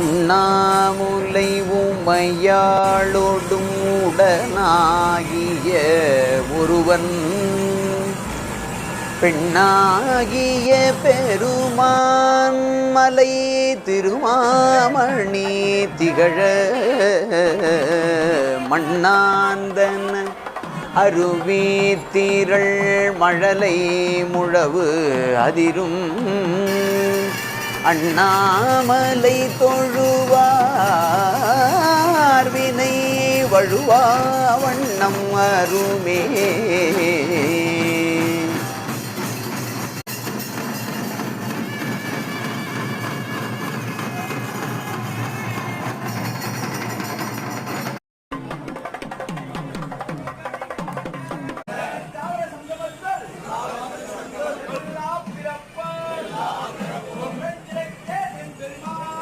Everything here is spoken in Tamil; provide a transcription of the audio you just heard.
உண்ணாமுலை உமையாளோடும் உடனாகிய ஒருவன். பெண்ணாகிய பெருமான் மலை திருமாமணி திகழ மண்ணாந்தன அருவி தீரள் மழலை முழவு அதிரும். அண்ணாமலை தொழுவார் வினை வழுவா வண்ணம் அருமே.